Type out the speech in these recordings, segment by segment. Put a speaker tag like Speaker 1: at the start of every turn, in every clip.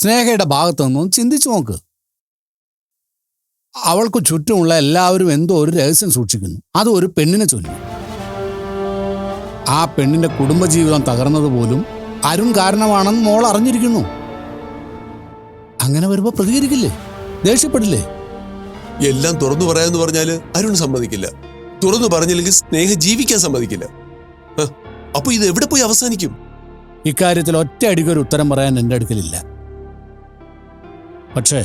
Speaker 1: സ്നേഹയുടെ ഭാഗത്തു നിന്നും ചിന്തിച്ചു നോക്ക്. അവൾക്ക് ചുറ്റുമുള്ള എല്ലാവരും എന്തോ ഒരു രഹസ്യം സൂക്ഷിക്കുന്നു. അത് ഒരു പെണ്ണിനെ ചൊല്ലി. ആ പെണ്ണിന്റെ കുടുംബജീവിതം തകർന്നത് പോലും അരുൺ കാരണമാണെന്ന് മോൾ അറിഞ്ഞിരിക്കുന്നു. അങ്ങനെ വരുമ്പോ പ്രതികരിക്കില്ലേ? ദേഷ്യപ്പെടില്ലേ?
Speaker 2: എല്ലാം തുറന്നു പറയാന്ന് പറഞ്ഞാൽ അരുൺ സമ്മതിക്കില്ല. തുറന്നു പറഞ്ഞില്ലെങ്കിൽ സ്നേഹ ജീവിക്കാൻ സമ്മതിക്കില്ല. അപ്പോൾ അപ്പൊ ഇത് എവിടെ പോയി അവസാനിക്കും?
Speaker 1: ഇക്കാര്യത്തിൽ ഒറ്റ അടിക്കൊരു ഉത്തരം പറയാൻ എന്റെ അടുക്കലില്ല. പക്ഷേ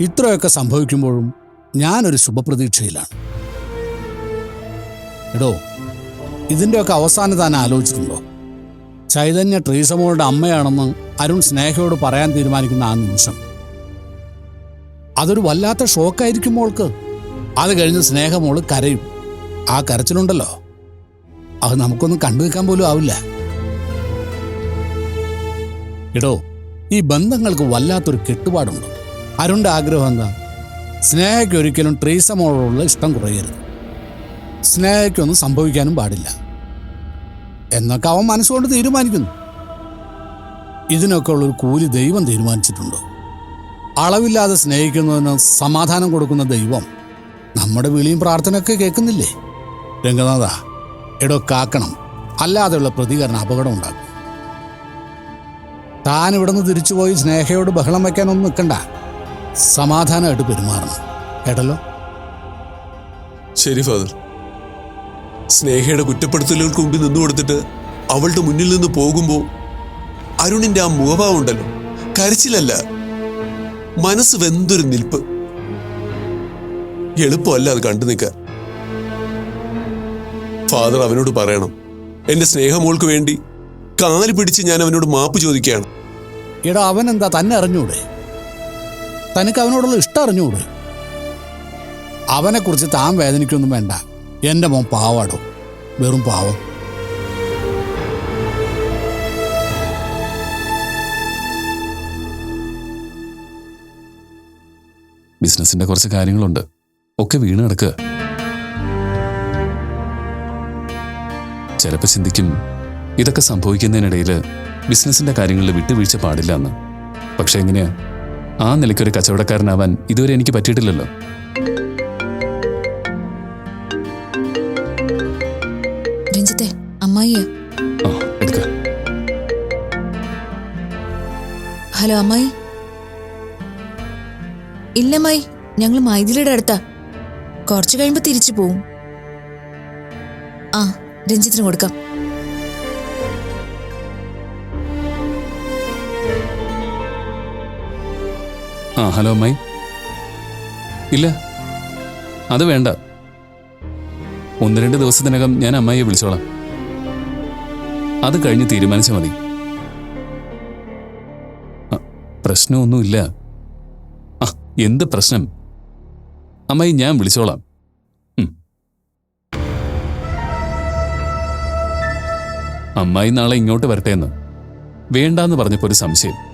Speaker 1: ഇത്രയൊക്കെ സംഭവിക്കുമ്പോഴും ഞാനൊരു ശുഭപ്രതീക്ഷയിലാണ്. എടോ ഇതിന്റെയൊക്കെ അവസാനം താൻ ആലോചിച്ചിട്ടുണ്ടോ? ചൈതന്യ ട്രീസമോളുടെ അമ്മയാണെന്ന് അരുൺ സ്നേഹയോട് പറയാൻ തീരുമാനിക്കുന്ന ആ നിമിഷം. അതൊരു വല്ലാത്ത ഷോക്കായിരിക്കും മോൾക്ക്. അത് കഴിഞ്ഞ് സ്നേഹമോൾ കരയും. ആ കരച്ചിലുണ്ടല്ലോ. അത് നമുക്കൊന്നും കണ്ടു നിൽക്കാൻ പോലും ആവില്ല. എടോ ഈ ബന്ധങ്ങൾക്ക് വല്ലാത്തൊരു കെട്ടുപാടുണ്ട്. അരുണിന്റെ ആഗ്രഹം എന്താ? സ്നേഹയ്ക്ക് ഒരിക്കലും ട്രീസമോളോടുള്ള ഇഷ്ടം കുറയരുത്. സ്നേഹയ്ക്കൊന്നും സംഭവിക്കാനും പാടില്ല. എന്നൊക്കെ അവൻ മനസ്സുകൊണ്ട് തീരുമാനിക്കുന്നു. ഇതിനൊക്കെ ഉള്ളൊരു കൂലി ദൈവം തീരുമാനിച്ചിട്ടുണ്ട്? അളവില്ലാതെ സ്നേഹിക്കുന്നതിന് സമാധാനം കൊടുക്കുന്ന ദൈവം നമ്മുടെ വിളിയും പ്രാർത്ഥനയൊക്കെ കേൾക്കുന്നില്ലേ? രംഗനാഥ എടോ കാക്കണം. അല്ലാതെയുള്ള പ്രതികരണം അപകടം ഉണ്ടാക്കും. താൻ ഇവിടുന്ന് തിരിച്ചുപോയി സ്നേഹയോട് ബഹളം വയ്ക്കാനൊന്നും നിൽക്കണ്ട. സമാധാനമായിട്ട് പെരുമാറണം. കേട്ടല്ലോ?
Speaker 2: ശരി ഫാദർ. സ്നേഹയുടെ കുറ്റപ്പെടുത്തലുകൾക്ക് മുമ്പിൽ നിന്നു കൊടുത്തിട്ട് അവളുടെ മുന്നിൽ നിന്ന് പോകുമ്പോൾ അരുണിന്റെ ആ മുഖഭാവം ഉണ്ടല്ലോ. കരച്ചിലല്ല. മനസ്സ് വെന്തൊരു നിൽപ്പ്. എളുപ്പമല്ല അത് കണ്ടു നിൽക്കാൻ ഫാദർ അവനോട് പറയണം. എന്റെ സ്നേഹമോൾക്ക് വേണ്ടി കാൽ പിടിച്ച് ഞാൻ അവനോട് മാപ്പ് ചോദിക്കുകയാണ്.
Speaker 1: എടാ അവൻ എന്താ തന്നെ അറിഞ്ഞൂടെ? തനിക്ക് അവനോടുള്ള ഇഷ്ടം അറിഞ്ഞൂടെ അവനെക്കുറിച്ച് താൻ വേദനിക്കൊന്നും വേണ്ട. എന്റെ മോൻ പാവാടോ? വെറും പാവം.
Speaker 3: ബിസിനസിന്റെ കുറച്ച് കാര്യങ്ങളുണ്ട്. ഒക്കെ വീണ് കിടക്കുക. ചിലപ്പോൾ ചിന്തിക്കും ഇതൊക്കെ സംഭവിക്കുന്നതിനിടയിൽ ബിസിനസിന്റെ കാര്യങ്ങളിൽ വിട്ടുവീഴ്ച പാടില്ല എന്ന്. പക്ഷെ എങ്ങനെയാ? ആ നിലയ്ക്കൊരു കച്ചവടക്കാരനാവാൻ ഇതുവരെ എനിക്ക് പറ്റിയിട്ടില്ലല്ലോ.
Speaker 4: രഞ്ജിത്തെ അമ്മായിയാ. ഹലോ അമ്മായി. ഇല്ല അമ്മായി. ഞങ്ങൾ മൈഥിലിയുടെ അടുത്താ. കുറച്ച് കഴിയുമ്പോ തിരിച്ചു പോവും. ആ രഞ്ജിത്തിന് കൊടുക്കാം.
Speaker 3: ആ ഹലോ അമ്മായി ഇല്ല. അത് വേണ്ട. ഒന്ന് രണ്ട് ദിവസത്തിനകം ഞാൻ അമ്മായിയെ വിളിച്ചോളാം. അത് കഴിഞ്ഞ് തീരുമാനിച്ചാൽ മതി. പ്രശ്നമൊന്നുമില്ല. ആ എന്ത് പ്രശ്നം? അമ്മായി ഞാൻ വിളിച്ചോളാം. അമ്മായി നാളെ ഇങ്ങോട്ട് വരട്ടെ എന്ന്. വേണ്ടാന്ന് പറഞ്ഞപ്പോൾ ഒരു സംശയം.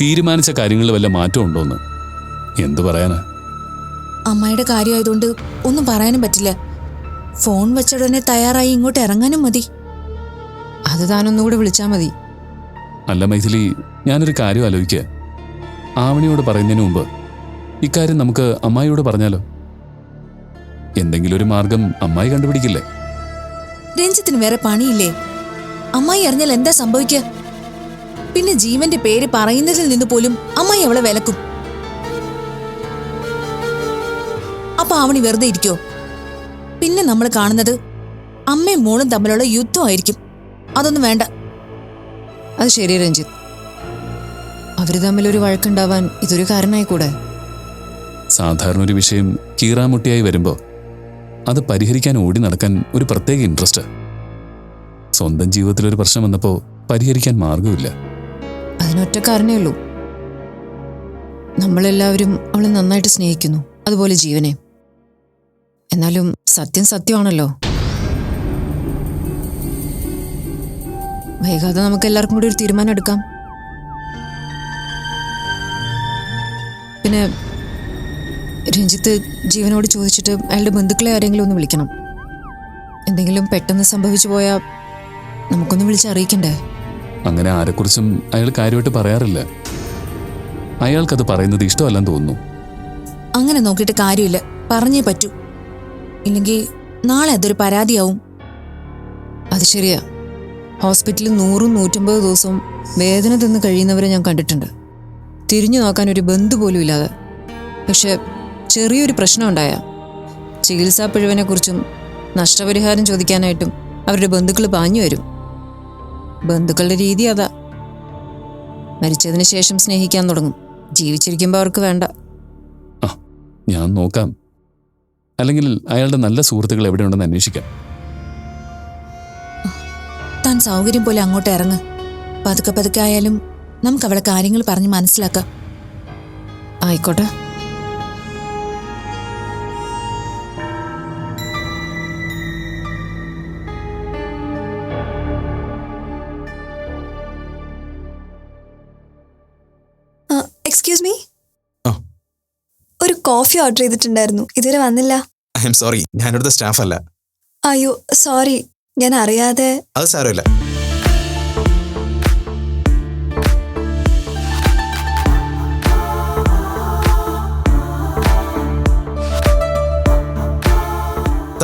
Speaker 3: തീരുമാനിച്ച കാര്യങ്ങളിൽ വല്ല മാറ്റം ഉണ്ടോന്ന് എന്തു പറയാനാ?
Speaker 4: അമ്മയുടെ കാര്യമായതുകൊണ്ട് ഒന്നും പറയാനും പറ്റില്ല. ഫോൺ വെച്ചടനെ തയ്യാറായി ഇങ്ങോട്ട് ഇറങ്ങാനും മതി.
Speaker 5: അത് താനൊന്നുകൂടെ വിളിച്ചാൽ മതി.
Speaker 3: അല്ല മൈഥിലി ഞാനൊരു കാര്യം ആലോചിക്കുക ആവണിയോട് പറയുന്നതിന് മുമ്പ് ഇക്കാര്യം നമുക്ക് അമ്മായിയോട് പറഞ്ഞാലോ? എന്തെങ്കിലും ഒരു മാർഗം അമ്മായി കണ്ടുപിടിക്കില്ലേ?
Speaker 4: രഞ്ജിത്തിന് വേറെ പണിയില്ലേ? അമ്മായി അറിഞ്ഞാൽ എന്താ സംഭവിക്കുക? പിന്നെ ജീവന്റെ പേര് പറയുന്നതിൽ നിന്ന് പോലും അമ്മായി അവളെ വിലക്കും. അപ്പൊ അവണി വെറുതെ ഇരിക്കോ? പിന്നെ നമ്മൾ കാണുന്നത് അമ്മയും മോളും തമ്മിലുള്ള യുദ്ധമായിരിക്കും. അതൊന്നും വേണ്ട.
Speaker 5: അത് ശരി രഞ്ജിത്ത്. അവർ തമ്മിലൊരു വഴക്കുണ്ടാവാൻ ഇതൊരു കാരണമായി കൂടെ
Speaker 3: സാധാരണ ഒരു വിഷയം കീറാമുട്ടിയായി വരുമ്പോ അത് പരിഹരിക്കാൻ ഓടി നടക്കാൻ ഒരു പ്രത്യേക ഇൻട്രസ്റ്റ് സ്വന്തം ജീവിതത്തിൽ ഒരു പ്രശ്നം വന്നപ്പോൾ പരിഹരിക്കാൻ മാർഗമില്ല
Speaker 5: അതിനൊറ്റ കാരണേ ഉള്ളൂ. നമ്മളെല്ലാവരും അവളെ നന്നായിട്ട് സ്നേഹിക്കുന്നു. അതുപോലെ ജീവനെ. എന്നാലും സത്യം സത്യമാണല്ലോ. വൈകാതെ നമുക്ക് എല്ലാവർക്കും കൂടി ഒരു തീരുമാനം എടുക്കാം പിന്നെ രഞ്ജിത്ത് ജീവനോട് ചോദിച്ചിട്ട് അയാളുടെ ബന്ധുക്കളെ ആരെങ്കിലും ഒന്ന് വിളിക്കണം. എന്തെങ്കിലും പെട്ടെന്ന് സംഭവിച്ചു പോയാൽ നമുക്കൊന്ന് വിളിച്ച് അറിയിക്കണ്ടേ
Speaker 3: അങ്ങനെ ആരെക്കുറിച്ചും അയാൾ കാര്യമായിട്ട് പറയാറില്ല. അയാൾക്കത് പറയുന്നത് ഇഷ്ടമല്ലെന്ന് തോന്നുന്നു.
Speaker 4: അങ്ങനെ നോക്കിയിട്ട് കാര്യമില്ല. പറഞ്ഞേ പറ്റൂ. ഇല്ലെങ്കിൽ നാളെ അതൊരു പരാതിയാവും.
Speaker 5: അത് ശരിയാ. ഹോസ്പിറ്റലിൽ നൂറും നൂറ്റമ്പത് ദിവസവും വേദന തിന്ന് കഴിയുന്നവരെ ഞാൻ കണ്ടിട്ടുണ്ട്. തിരിഞ്ഞു നോക്കാൻ ഒരു ബന്ധു പോലും ഇല്ലാതെ. പക്ഷെ ചെറിയൊരു പ്രശ്നം ഉണ്ടായ. ചികിത്സാ പിഴവിനെക്കുറിച്ചും നഷ്ടപരിഹാരം ചോദിക്കാനായിട്ടും അവരുടെ ബന്ധുക്കൾ പാഞ്ഞു വരും. ബന്ധുക്കളുടെ രീതി അതാ. മരിച്ചതിന് ശേഷം സ്നേഹിക്കാൻ തുടങ്ങും. ജീവിച്ചിരിക്കുമ്പോൾ അവർക്ക് വേണ്ട.
Speaker 3: ഞാൻ നോക്കാം. അല്ലെങ്കിൽ അയാളുടെ നല്ല സുഹൃത്തുക്കൾ എവിടെയുണ്ടെന്ന് അന്വേഷിക്കാം.
Speaker 4: താൻ സൗകര്യം പോലെ അങ്ങോട്ട് ഇറങ്ങ്. പതുക്കെ പതുക്കെ ആയാലും നമുക്ക് അവിടെ കാര്യങ്ങൾ പറഞ്ഞ് മനസ്സിലാക്കാം.
Speaker 5: ആയിക്കോട്ടെ.
Speaker 6: Excuse me. ഒരു കോഫി ഓർഡർ ചെയ്തിട്ടുണ്ടായിരുന്നു. ഇതുവരെ വന്നില്ല.
Speaker 7: ഐ എം സോറി ഞാൻ ഇവിടുത്തെ സ്റ്റാഫ് അല്ല.
Speaker 6: അയ്യോ സോറി ഞാൻ അറിയാതെ
Speaker 7: അത് സാരമില്ല.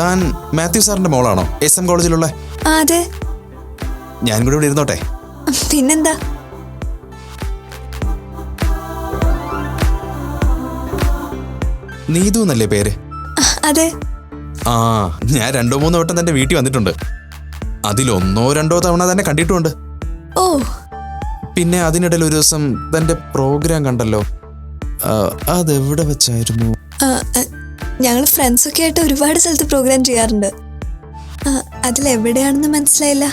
Speaker 7: താൻ മാത്യു സാറിന്റെ മോളാണോ? എസ് എം കോളേജിലുള്ള
Speaker 6: അതെ.
Speaker 7: ഞാൻ കൂടെ ഇവിടെ ഇരുന്നോട്ടെ.
Speaker 6: പിന്നെന്താ?
Speaker 7: നീതു എന്നല്ലേ പേര്?
Speaker 6: അതെ.
Speaker 7: ആ ഞാൻ രണ്ടോ മൂന്നോ വട്ടം തന്റെ വീട്ടിൽ വന്നിട്ടുണ്ട്. അതിലൊന്നോ രണ്ടോ തവണ തന്നെ കണ്ടിട്ടുമുണ്ട്
Speaker 6: ഓ.
Speaker 7: പിന്നെ അതിനിടയിൽ ഒരു ദിവസം തന്റെ പ്രോഗ്രാം കണ്ടല്ലോ. അതെവിടെ വെച്ചായിരുന്നു?
Speaker 6: ഞങ്ങൾ ഫ്രണ്ട്സൊക്കെ ആയിട്ട് ഒരുപാട് സ്ഥലത്ത് പ്രോഗ്രാം ചെയ്യാറുണ്ട്. അതിൽ എവിടെയാണെന്ന് മനസ്സിലായില്ല.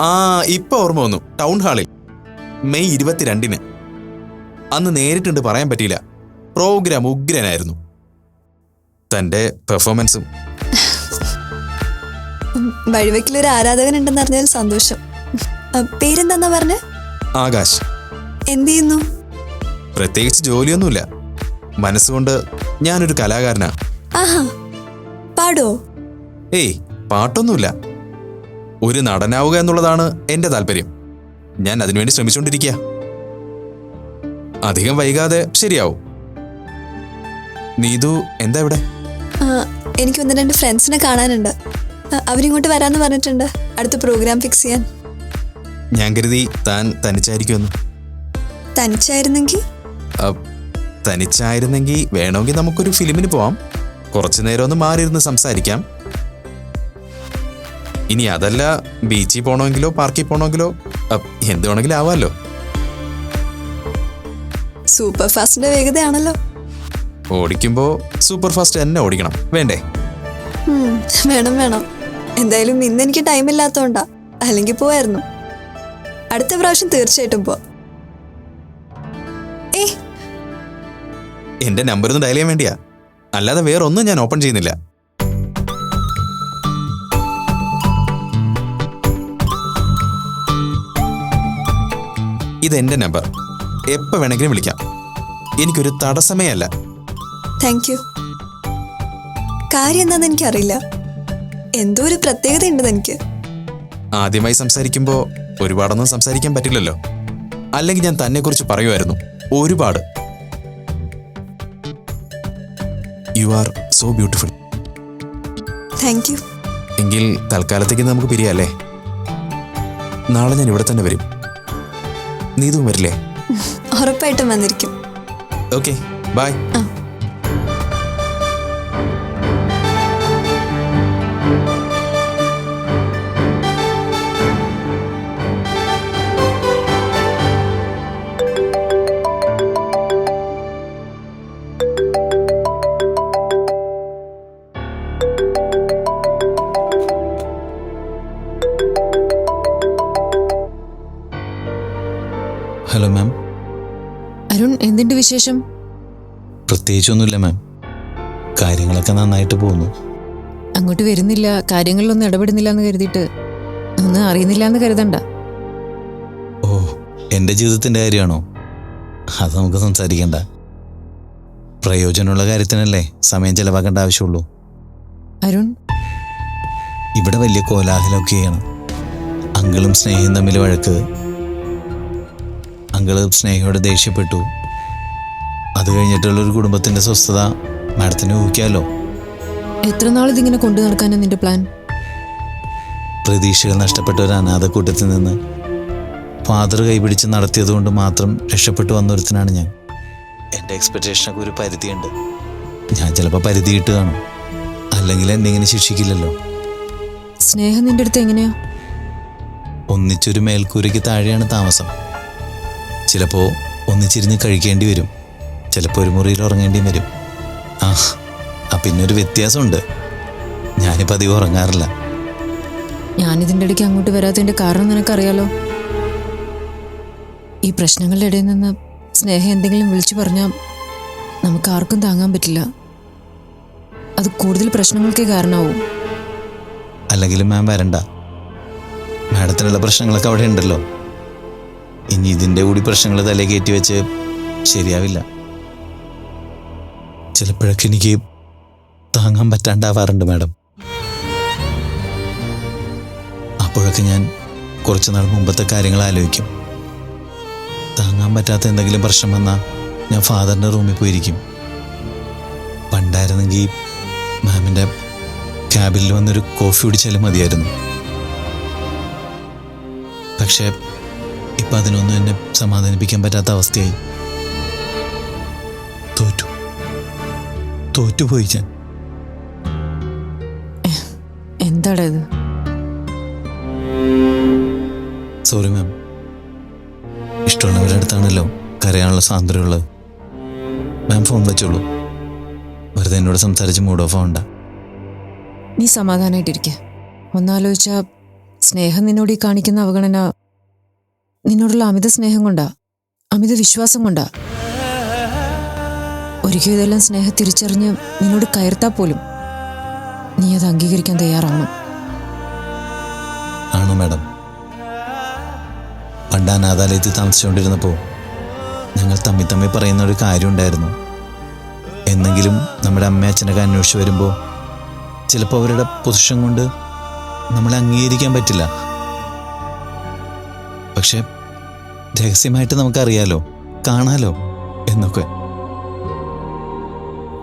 Speaker 7: ആ ഇപ്പൊ ഓർമ്മ വന്നു. ടൗൺ ഹാളിൽ. മെയ് ഇരുപത്തിരണ്ടിന്. അന്ന് നേരിട്ടുണ്ട് പറയാൻ പറ്റിയില്ല. പ്രോഗ്രാം ഉഗ്രനായിരുന്നു. തന്റെ പെർഫോമൻസും
Speaker 6: വഴിവെക്കിൽ ഒരു ആരാധകൻ ഉണ്ടെന്ന് അറിഞ്ഞാൽ സന്തോഷം. പേരെന്താ പേരെന്താന്നാ പറഞ്ഞ്?
Speaker 7: ആകാശ്.
Speaker 6: എന്ത് ചെയ്യുന്നു
Speaker 7: പ്രത്യേകിച്ച് ജോലിയൊന്നുമില്ല. മനസ്സുകൊണ്ട് ഞാനൊരു കലാകാരനാ.
Speaker 6: ആഹാ പാടോ?
Speaker 7: ഏയ് പാട്ടൊന്നുമില്ല. ഒരു നടനാവുക എന്നുള്ളതാണ് എന്റെ താല്പര്യം. ഞാൻ അതിനുവേണ്ടി ശ്രമിച്ചുകൊണ്ടിരിക്കുക അധികം വൈകാതെ ശരിയാവും. നീതു എന്താ ഇവിടെ?
Speaker 6: എനിക്ക് ഒന്ന് രണ്ട് ഫ്രണ്ട്സിനെ കാണാനുണ്ട്. അവരിങ്ങോട്ട് വരാന്ന് പറഞ്ഞിട്ടുണ്ട്. അടുത്ത പ്രോഗ്രാം ഫിക്സ് ചെയ്യാൻ.
Speaker 7: ഞാൻ കരുതി താൻ തനിച്ചായിരിക്കുമെന്ന്.
Speaker 6: തനിച്ചായിരുന്നെങ്കിൽ?
Speaker 7: തനിച്ചായിരുന്നെങ്കിൽ വേണമെങ്കിൽ നമുക്കൊരു ഫിലിമിന് പോവാം. കുറച്ചു നേരം ഒന്ന് മാറിയിരുന്ന് സംസാരിക്കാം. ഇനി അതല്ല ബീച്ചിൽ പോകണമെങ്കിലോ പാർക്കിൽ പോകണമെങ്കിലോ എന്ത് വേണമെങ്കിലും ആവാമല്ലോ
Speaker 6: സൂപ്പർ ഫാസ്റ്റിന്റെ വേഗതയാണല്ലോ.
Speaker 7: ഓടിക്കുമ്പോൾ സൂപ്പർ ഫാസ്റ്റ് തന്നെ ഓടിക്കണം. വേണ്ടേ?
Speaker 6: വേണം വേണം. എന്തായാലും ഇന്ന് എനിക്ക് ടൈം ഇല്ലാത്തോണ്ടാ. അല്ലെങ്കിൽ പോയായിരുന്നു അടുത്ത പ്രാവശ്യം തീർച്ചയായിട്ടും പോ
Speaker 7: എന്റെ നമ്പർ ഒന്ന് ഡയൽ ചെയ്യാൻ വേണ്ടിയാ. അല്ലാതെ വേറൊന്നും ഞാൻ ഓപ്പൺ ചെയ്യുന്നില്ല. ഇതെന്റെ നമ്പർ എപ്പോ വേണമെങ്കിലും വിളിക്കാം. എനിക്കൊരു തടസ്സമേ അല്ല.
Speaker 6: താങ്ക് യു കാര്യം എന്താന്ന് എനിക്കറിയില്ല. എന്തോ ഒരു പ്രത്യേകത ഉണ്ട് എനിക്ക്.
Speaker 7: ആദ്യമായി സംസാരിക്കുമ്പോൾ ഒരുപാടൊന്നും സംസാരിക്കാൻ പറ്റില്ലല്ലോ. അല്ലെങ്കിൽ ഞാൻ തന്നെക്കുറിച്ച് പറയുമായിരുന്നു ഒരുപാട്. You are so beautiful
Speaker 6: thank you
Speaker 7: എങ്കിൽ തൽക്കാലത്തേക്ക് നമുക്ക് പിരിയാല്ലേ നാളെ ഞാൻ ഇവിടെ തന്നെ വരും. നീതും വരില്ലേ?
Speaker 6: ഉറപ്പായിട്ടും വന്നിരിക്കും.
Speaker 7: ഓക്കെ ബൈ
Speaker 6: ആ.
Speaker 5: വിശേഷം
Speaker 8: പ്രത്യേകിച്ചൊന്നുമില്ല മാം കാര്യങ്ങളൊക്കെ നന്നായിട്ട് പോകുന്നു.
Speaker 5: അങ്ങോട്ട് വരുന്നില്ല. കാര്യങ്ങളിലൊന്നും ഇടപെടുന്നില്ല എന്ന് കരുതിയിട്ട് ഒന്നും അറിയുന്നില്ല എന്ന് കരുതണ്ട.
Speaker 8: ഓ എന്റെ ജീവിതത്തിന്റെ കാര്യമാണോ? അത് നമുക്ക് സംസാരിക്കണ്ട. പ്രയോജനമുള്ള കാര്യത്തിനല്ലേ സമയം ചെലവാക്കേണ്ട ആവശ്യമുള്ളൂ.
Speaker 5: അരുൺ?
Speaker 8: ഇവിടെ വലിയ കോലാഹലമൊക്കെയാണ്. അങ്കളും സ്നേഹയും തമ്മിൽ വഴക്ക്. അങ്കിൾ സ്നേഹയോട് ദേഷ്യപ്പെട്ടു. അത് കഴിഞ്ഞിട്ടുള്ള ഒരു കുടുംബത്തിന്റെ സ്വസ്ഥത മാഡത്തിന് ഊഹിക്കാമല്ലോ
Speaker 5: എത്ര നാൾ ഇതിങ്ങനെ കൊണ്ടു നടക്കാനാണ് നിന്റെ പ്ലാൻ?
Speaker 8: പ്രതീക്ഷകൾ നഷ്ടപ്പെട്ട ഒരു അനാഥ കൂട്ടത്തിൽ നിന്ന് ഫാദർ കൈപിടിച്ച് നടത്തിയത് കൊണ്ട് മാത്രം രക്ഷപ്പെട്ടു വന്നൊരുത്തനാണ് ഞാൻ. എന്റെ എക്സ്പെക്റ്റേഷനൊക്കെ ഒരു പരിധിയുണ്ട്. ഞാൻ ചിലപ്പോൾ പരിധി ഇട്ട് കാണും. അല്ലെങ്കിൽ എന്നെ ഇങ്ങനെ ശിക്ഷിക്കില്ലല്ലോ.
Speaker 5: സ്നേഹം നിന്റെ അടുത്ത് എങ്ങനെയാ?
Speaker 8: ഒന്നിച്ചൊരു മേൽക്കൂരയ്ക്ക് താഴെയാണ് താമസം. ചിലപ്പോൾ ഒന്നിച്ചിരുന്ന് കഴിക്കേണ്ടി വരും. ചിലപ്പോൾ ഒരു മുറിയിൽ ഉറങ്ങേണ്ടിയും വരും. ആ ആ പിന്നെ ഒരു വ്യത്യാസമുണ്ട്. ഞാനിപ്പോൾ അധികം ഉറങ്ങാറില്ല.
Speaker 5: ഞാനിതിന്റെ ഇടയ്ക്ക് അങ്ങോട്ട് വരാത്തതിന്റെ കാരണം നിനക്കറിയാലോ? ഈ പ്രശ്നങ്ങളുടെ ഇടയിൽ നിന്ന് സ്നേഹം എന്തെങ്കിലും വിളിച്ചു പറഞ്ഞാൽ നമുക്ക് ആർക്കും താങ്ങാൻ പറ്റില്ല. അത് കൂടുതൽ പ്രശ്നങ്ങൾക്ക് കാരണമാവും.
Speaker 8: അല്ലെങ്കിലും മാം വരണ്ട. മാഡത്തിനുള്ള പ്രശ്നങ്ങളൊക്കെ അവിടെ ഉണ്ടല്ലോ. ഇനി ഇതിന്റെ കൂടി പ്രശ്നങ്ങൾ തലേ കയറ്റി വെച്ച് ശരിയാവില്ല. ചിലപ്പോഴൊക്കെ എനിക്ക് താങ്ങാൻ പറ്റാണ്ടാവാറുണ്ട് മാഡം. അപ്പോഴൊക്കെ ഞാൻ കുറച്ച് നാൾ മുമ്പത്തെ കാര്യങ്ങൾ ആലോചിക്കും. താങ്ങാൻ പറ്റാത്ത എന്തെങ്കിലും പ്രശ്നം വന്നാൽ ഞാൻ ഫാദറിന്റെ റൂമിൽ പോയിരിക്കും. പണ്ടായിരുന്നെങ്കിൽ മാമിന്റെ ക്യാബിൽ വന്നൊരു കോഫി കുടിച്ചാലും മതിയായിരുന്നു. പക്ഷേ ഇപ്പം അതിനൊന്നും എന്നെ സമാധാനിപ്പിക്കാൻ പറ്റാത്ത അവസ്ഥയായി. തോറ്റുപോയി ഞാൻ
Speaker 5: എന്താടാ ഇത്?
Speaker 8: സോറി മാം ഇഷ്ടമുള്ളവരുടെ അടുത്താണല്ലോ കരയാനുള്ള സാന്ദ്രമുള്ളത് മാം ഫോൺ വെച്ചോളൂ. വെറുതെ എന്നോട് സംസാരിച്ച് മൂഡ് ഓഫ് ആവണ്ട.
Speaker 5: നീ സമാധാനമായിട്ടിരിക്കെ ഒന്നാലോചിച്ച സ്നേഹം നിന്നോട് ഈ കാണിക്കുന്ന അവഗണന നിന്നോടുള്ള അമിത സ്നേഹം കൊണ്ടാ? അമിത വിശ്വാസം കൊണ്ടാ? ഒരിക്കലും ഇതെല്ലാം സ്നേഹം തിരിച്ചറിഞ്ഞ് നിന്നോട് കയർത്താ പോലും. നീ അത് അംഗീകരിക്കാൻ തയ്യാറാണോ
Speaker 8: ആണോ മാഡം? പണ്ട് അനാഥാലയത്തിൽ താമസിച്ചുകൊണ്ടിരുന്നപ്പോൾ ഞങ്ങൾ തമ്മി തമ്മി പറയുന്ന ഒരു കാര്യം ഉണ്ടായിരുന്നു എന്നെങ്കിലും നമ്മുടെ അമ്മ അച്ഛനൊക്കെ അന്വേഷിച്ച് വരുമ്പോൾ ചിലപ്പോൾ അവരുടെ പൊസിഷൻ കൊണ്ട് നമ്മളെ അംഗീകരിക്കാൻ പറ്റില്ല. പക്ഷെ രഹസ്യമായിട്ട് നമുക്കറിയാലോ കാണാലോ എന്നൊക്കെ.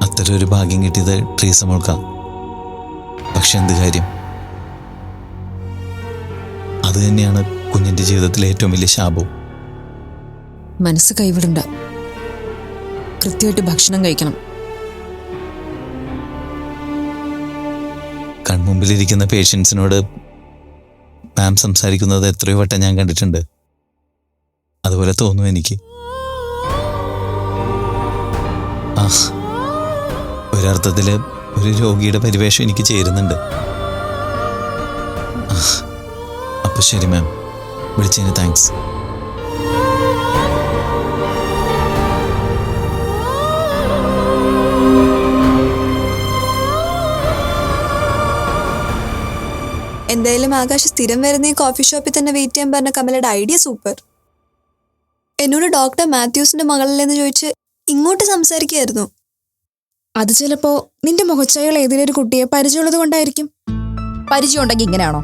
Speaker 8: അത്തരം ഒരു ഭാഗ്യം കിട്ടിയത് ട്രീസമോൾക്കാ പക്ഷെ എന്ത് കാര്യം? അത് തന്നെയാണ് കുഞ്ഞിന്റെ ജീവിതത്തിലെ ഏറ്റവും വലിയ ശാപവും.
Speaker 5: മനസ്സ് കൈവിടണ്ട. കൃത്യമായിട്ട് ഭക്ഷണം കഴിക്കണം.
Speaker 8: കൺമുമ്പിലിരിക്കുന്ന പേഷ്യൻസിനോട് മാം സംസാരിക്കുന്നത് എത്രയോ വട്ടം ഞാൻ കണ്ടിട്ടുണ്ട്. അതുപോലെ തോന്നുന്നു എനിക്ക്. ആ ഒരർത്ഥത്തിൽ ഒരു രോഗിയുടെ പരിവേഷം എനിക്ക് ചേരുന്നുണ്ട്. ആ, അപ്പൊ ശരി മാം. വിളിച്ചതിന് താങ്ക്സ്.
Speaker 6: എന്തായാലും ആകാശ് സ്ഥിരം വരുന്ന ഈ കോഫി ഷോപ്പിൽ തന്നെ വെയിറ്റ് ചെയ്യാൻ പറഞ്ഞ കമലയുടെ ഐഡിയ സൂപ്പർ എന്നോട് ഡോക്ടർ മാത്യൂസിന്റെ മകളിലെന്ന് ചോദിച്ച് ഇങ്ങോട്ട് സംസാരിക്കുകയായിരുന്നു.
Speaker 9: അത് ചിലപ്പോ നിന്റെ മുഖച്ചകൾ ഏതെങ്കിലും ഒരു കുട്ടിയെ പരിചയമുള്ളത് കൊണ്ടായിരിക്കും.
Speaker 4: പരിചയം ഉണ്ടെങ്കിൽ ഇങ്ങനെയാണോ?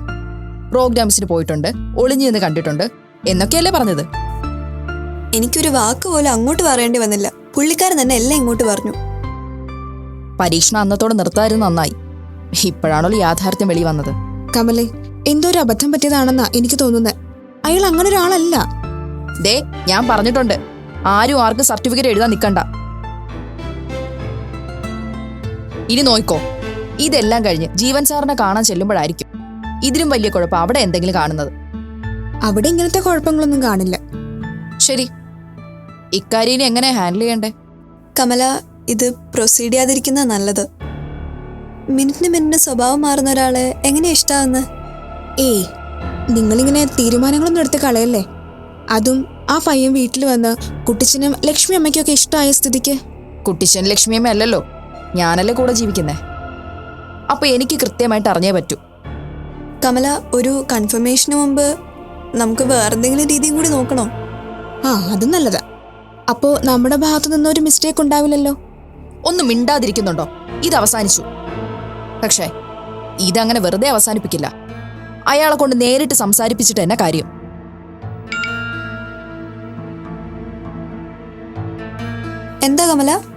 Speaker 4: പ്രോഗ്രാംസിന് പോയിട്ടുണ്ട് ഒളിഞ്ഞു നിന്ന് കണ്ടിട്ടുണ്ട് എന്നൊക്കെയല്ലേ പറഞ്ഞത്?
Speaker 6: എനിക്കൊരു വാക്ക് പോലും അങ്ങോട്ട് പറയേണ്ടി വന്നില്ല. പുള്ളിക്കാരൻ തന്നെ എല്ലാം ഇങ്ങോട്ട് പറഞ്ഞു.
Speaker 4: പരീക്ഷണം അന്നത്തോടെ നിർത്തായിരുന്നു നന്നായി. ഇപ്പോഴാണല്ലോ യാഥാർത്ഥ്യം വെളി വന്നത്.
Speaker 9: കമലേ എന്തോ ഒരു അബദ്ധം പറ്റിയതാണെന്നാ എനിക്ക് തോന്നുന്നത് അയാൾ അങ്ങനെ ഒരാളല്ല.
Speaker 4: ദേ ഞാൻ പറഞ്ഞിട്ടുണ്ട്. ആരും ആർക്കും സർട്ടിഫിക്കറ്റ് എഴുതാൻ നിൽക്കണ്ട ഇനി നോയിക്കോ. ഇതെല്ലാം കഴിഞ്ഞ് ജീവൻ സാറിനെ കാണാൻ ചെല്ലുമ്പോഴായിരിക്കും. ഇതിലും വലിയ കുഴപ്പം അവിടെ എന്തെങ്കിലും കാണുന്നത്.
Speaker 9: അവിടെ ഇങ്ങനത്തെ കുഴപ്പങ്ങളൊന്നും കാണില്ല.
Speaker 4: ശരി. ഇക്കാര്യം എങ്ങനെ ഹാൻഡിൽ ചെയ്യണ്ടേ?
Speaker 6: കമല ഇത് പ്രൊസീഡ് ചെയ്യാതിരിക്കുന്ന നല്ലത്. മിനിറ്റിന് മിനിറ്റിന് സ്വഭാവം മാറുന്ന ഒരാളെ എങ്ങനെയാ ഇഷ്ടാവുന്നത്
Speaker 9: ഏയ് നിങ്ങളിങ്ങനെ തീരുമാനങ്ങളൊന്നും എടുത്ത് കളയല്ലേ? അതും ആ പയ്യൻ വീട്ടിൽ വന്ന് കുട്ടിച്ചനും ലക്ഷ്മി അമ്മയ്ക്കൊക്കെ ഇഷ്ടമായ സ്ഥിതിക്ക്?
Speaker 4: കുട്ടിച്ചൻ ലക്ഷ്മിയമ്മ അല്ലല്ലോ ഞാനല്ലേ കൂടെ ജീവിക്കുന്നേ? അപ്പൊ എനിക്ക് കൃത്യമായിട്ട് അറിഞ്ഞേ പറ്റൂ.
Speaker 6: കമല ഒരു കൺഫർമേഷന് മുമ്പ് നമുക്ക് വേറെന്തെങ്കിലും രീതിയും കൂടി നോക്കണോ?
Speaker 9: ആ അത് നല്ലതാ. അപ്പോ നമ്മുടെ ഭാഗത്തു നിന്ന് ഒരു മിസ്റ്റേക്ക് ഉണ്ടാവില്ലല്ലോ?
Speaker 4: ഒന്നും മിണ്ടാതിരിക്കുന്നുണ്ടോ? ഇത് അവസാനിച്ചു. പക്ഷേ ഇതങ്ങനെ വെറുതെ അവസാനിപ്പിക്കില്ല. അയാളെ കൊണ്ട് നേരിട്ട് സംസാരിപ്പിച്ചിട്ട് എന്നെ കാര്യം?
Speaker 6: എന്താ കമല?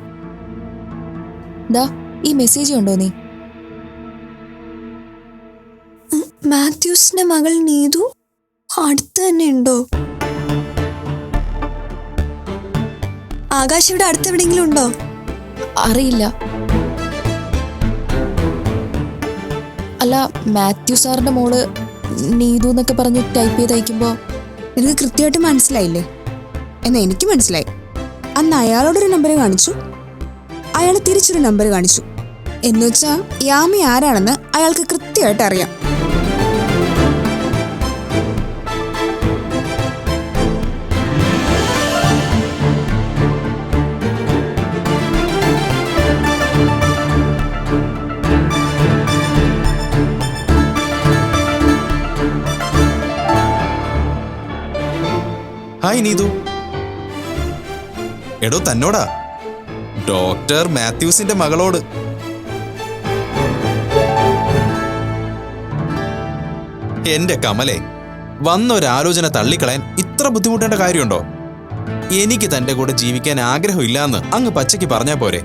Speaker 4: ദാ ഈ മെസ്സേജ് ഉണ്ടോ നീ?
Speaker 6: മാത്യൂസിന്റെ മകൾ നീതു അടുത്ത് തന്നെ ഉണ്ടോ? ആകാശ് ഇവിടെ അടുത്ത് എവിടെയെങ്കിലും ഉണ്ടോ?
Speaker 4: അറിയില്ല. അല്ല മാത്യു സാറിന്റെ മോൾ നീതു എന്നൊക്കെ പറഞ്ഞ് ടൈപ്പ് ചെയ്ത് അയക്കുമ്പോ
Speaker 9: നിനക്ക് കൃത്യമായിട്ട് മനസ്സിലായില്ലേ? എന്നാ എനിക്ക് മനസ്സിലായി. അന്ന് അയാളോടൊരു നമ്പർ കാണിച്ചു. അയാൾ തിരിച്ചൊരു നമ്പർ കാണിച്ചു. എന്നുവെച്ചാ യാമി ആരാണെന്ന് അയാൾക്ക് കൃത്യമായിട്ട് അറിയാം.
Speaker 7: ഹായ് നീതു. എടോ തന്നോടാ. ഡോക്ടർ മാത്യൂസിന്റെ മകളോട്. എന്റെ കമലെ വന്നൊരാലോചന തള്ളിക്കളയാൻ ഇത്ര ബുദ്ധിമുട്ടേണ്ട കാര്യമുണ്ടോ? എനിക്ക് തന്റെ കൂടെ ജീവിക്കാൻ ആഗ്രഹമില്ലാന്ന് അങ്ങ് പച്ചയ്ക്ക് പറഞ്ഞാ പോരെ.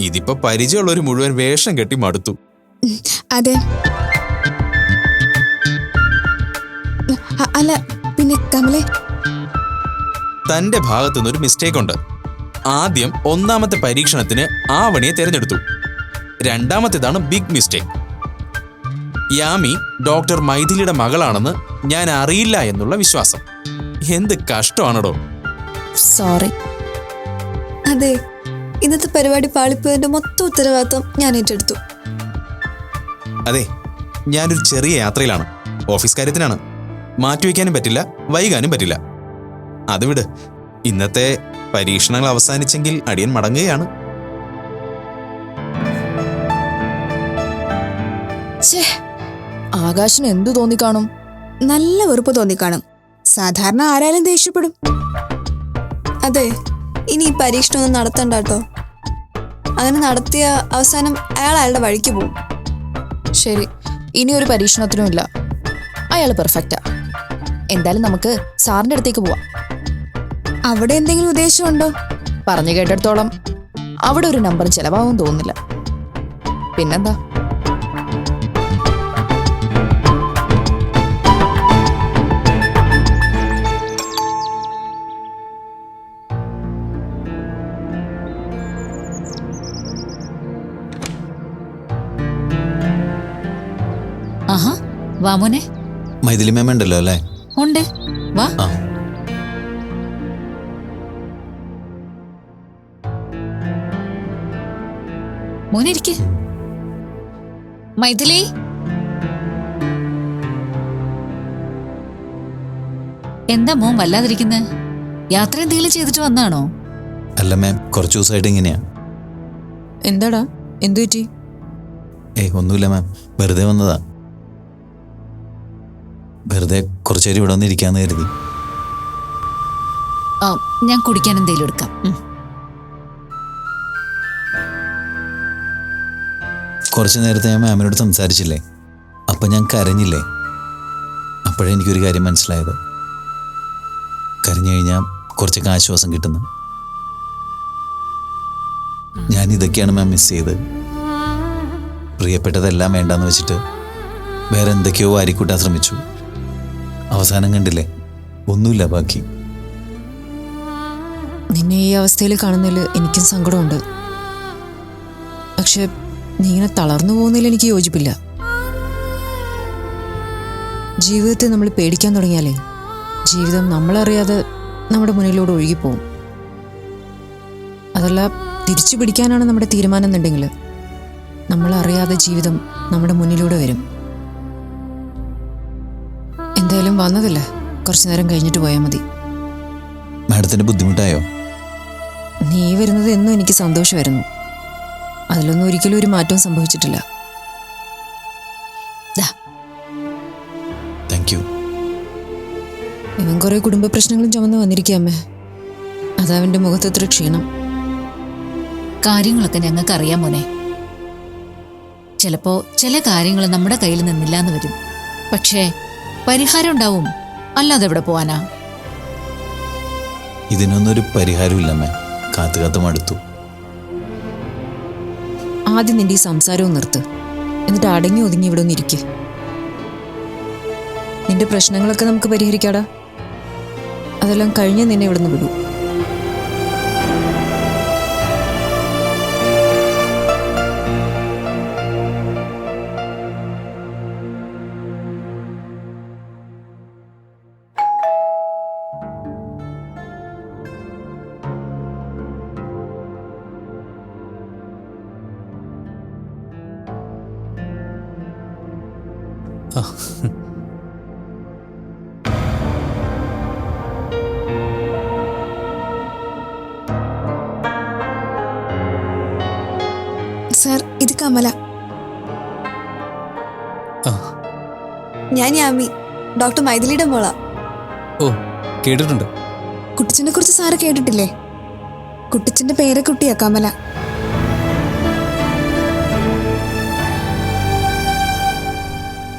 Speaker 7: ഇതിപ്പോ പരിചയമുള്ളൊരു മുഴുവൻ വേഷം കെട്ടി മടുത്തു.
Speaker 9: അതെ. അല്ല പിന്നെ കമലെ?
Speaker 7: തന്റെ ഭാഗത്തുനിന്ന് ഒരു മിസ്റ്റേക്ക് ഉണ്ട് ആദ്യം ഒന്നാമത്തെ പരീക്ഷണത്തിന് ആവണിയെ തിരഞ്ഞെടുത്തു. രണ്ടാമത്തേതാണ് ബിഗ് മിസ്റ്റേക്ക് യാമി ഡോക്ടർ മൈഥിലിയുടെ മകളാണെന്ന് ഞാൻ അറിയില്ല എന്നുള്ള വിശ്വാസം. എന്ത് കഷ്ടമാണടോ.
Speaker 4: സോറി
Speaker 6: അതെ ഇന്നത്തെ പരിപാടി പാളിപ്പോയതിന്റെ മൊത്തം ഉത്തരവാദിത്വം ഞാൻ ഏറ്റെടുത്തു.
Speaker 7: അതെ ഞാനൊരു ചെറിയ യാത്രയിലാണ്. ഓഫീസ് കാര്യത്തിനാണ്. മാറ്റിവെക്കാനും പറ്റില്ല വൈകാനും പറ്റില്ല. അത് വിട് ഇന്നത്തെ പരീക്ഷണങ്ങൾ അവസാനിച്ചെങ്കിൽ അടിയൻ മടങ്ങുകയാണ്.
Speaker 4: ആകാശിന് എന്തു തോന്നിക്കാണും?
Speaker 9: നല്ല വെറുപ്പ് തോന്നിക്കാണും. സാധാരണ ആരായാലും ദേഷ്യപ്പെടും.
Speaker 6: അതെ ഇനി ഈ പരീക്ഷണമൊന്നും നടത്തണ്ട കേട്ടോ. അങ്ങനെ നടത്തിയ അവസാനം അയാൾ അയാളുടെ വഴിക്ക് പോകും.
Speaker 4: ശരി ഇനി ഒരു പരീക്ഷണത്തിനും ഇല്ല അയാൾ പെർഫെക്റ്റാ. എന്തായാലും നമുക്ക് സാറിന്റെ അടുത്തേക്ക് പോവാം.
Speaker 9: അവിടെ എന്തെങ്കിലും ഉദ്ദേശമുണ്ടോ?
Speaker 4: പറഞ്ഞു കേട്ടിടത്തോളം അവിടെ ഒരു നമ്പർ ചെലവാകും തോന്നില്ല പിന്നെന്താ?
Speaker 10: ആഹാ വാമോനെ
Speaker 8: മൈഥിലി മേമ ഉണ്ടല്ലോ അല്ലേ?
Speaker 10: ഉണ്ട്. വാ.
Speaker 8: ആ
Speaker 10: മോനെ ഇരിക്ക്. മൈഥിലി. എന്താ മോൻ വല്ലാതിരിക്കുന്നത് യാത്ര എന്തെങ്കിലും ചെയ്തിട്ട് വന്നാണോ?
Speaker 8: അല്ല മാം കുറച്ച് ദിവസമായിട്ട് ഇങ്ങനെയാ.
Speaker 5: എന്താടാ? എന്തു പറ്റി?
Speaker 8: ഏയ് ഒന്നുമില്ല മാം. വെറുതെ വന്നതാ. വെറുതെ കുറച്ചേരി ഇവിടെ വന്നിരിക്കാന്ന് കരുതി.
Speaker 10: ആ ഞാൻ കുടിക്കാൻ എന്തെങ്കിലും എടുക്കാം.
Speaker 8: കുറച്ച് നേരത്തെ ഞാൻ മാമിനോട് സംസാരിച്ചില്ലേ? അപ്പം ഞാൻ കരഞ്ഞില്ലേ? അപ്പോഴേ എനിക്കൊരു കാര്യം മനസ്സിലായത്. കരഞ്ഞു കഴിഞ്ഞാൽ കുറച്ചൊക്കെ ആശ്വാസം കിട്ടുന്നു. ഞാൻ ഇതൊക്കെയാണ് മാം മിസ് ചെയ്തത് പ്രിയപ്പെട്ടതെല്ലാം വേണ്ടാന്ന് വെച്ചിട്ട് വേറെ എന്തൊക്കെയോ വാരിക്കൂട്ടാൻ ശ്രമിച്ചു. അവസാനം കണ്ടില്ലേ? ഒന്നുമില്ല ബാക്കി.
Speaker 5: നിന്നെ ഈ അവസ്ഥയിൽ കാണുന്നതിൽ എനിക്കും സങ്കടമുണ്ട്. പക്ഷെ നീ ഇങ്ങനെ തളർന്നു പോകുന്നതിൽ എനിക്ക് യോജിപ്പില്ല. ജീവിതത്തെ നമ്മൾ പേടിക്കാൻ തുടങ്ങിയാലേ ജീവിതം നമ്മളറിയാതെ നമ്മുടെ മുന്നിലൂടെ ഒഴുകിപ്പോവും. അതല്ല തിരിച്ചു പിടിക്കാനാണ് നമ്മുടെ തീരുമാനം എന്നുണ്ടെങ്കിൽ നമ്മളറിയാതെ ജീവിതം നമ്മുടെ മുന്നിലൂടെ വരും. എന്തായാലും വന്നതല്ല? കുറച്ചു നേരം കഴിഞ്ഞിട്ട് പോയാൽ മതി.
Speaker 8: മാഡത്തിന് ബുദ്ധിമുട്ടായോ?
Speaker 5: നീ വരുന്നത് എന്നും എനിക്ക് സന്തോഷമായിരുന്നു. അതിലൊന്നും ഒരിക്കലും ഒരു മാറ്റവും സംഭവിച്ചിട്ടില്ല. ഇവൻ കുറെ കുടുംബ പ്രശ്നങ്ങളും ചുമന്ന് വന്നിരിക്കാമേ അതവന്റെ മുഖത്തത്ര ക്ഷീണം.
Speaker 10: കാര്യങ്ങളൊക്കെ ഞങ്ങൾക്ക് അറിയാം മോനെ. ചിലപ്പോ ചില കാര്യങ്ങൾ നമ്മുടെ കയ്യിൽ നിന്നില്ല എന്ന് വരും. പക്ഷേ പരിഹാരം ഉണ്ടാവും. അല്ലാതെ എവിടെ പോവാനാ?
Speaker 8: ഇതിനൊന്നും ഒരു പരിഹാരമില്ലമ്മേ കാത്തു കാത്തു മടുത്തു.
Speaker 5: ആദ്യം നിന്റെ ഈ സംസാരവും നിർത്ത്. എന്നിട്ട് അടങ്ങി ഒതുങ്ങി ഇവിടെ ഒന്ന് നിന്റെ പ്രശ്നങ്ങളൊക്കെ നമുക്ക് പരിഹരിക്കാടാ. അതെല്ലാം കഴിഞ്ഞ് നിന്നെ ഇവിടെ നിന്ന് വിടൂ.
Speaker 9: സാർ ഇത് കമല.
Speaker 6: ഞാൻ യാമി ഡോക്ടർ മൈഥിലിയുടെ മോള.
Speaker 11: ഓ കേട്ടിട്ടുണ്ട്.
Speaker 9: കുട്ടിച്ചനെ കുറിച്ച് സാറ് കേട്ടിട്ടില്ലേ? കുട്ടിച്ചന്റെ പേരെ കുട്ടിയാ കമല.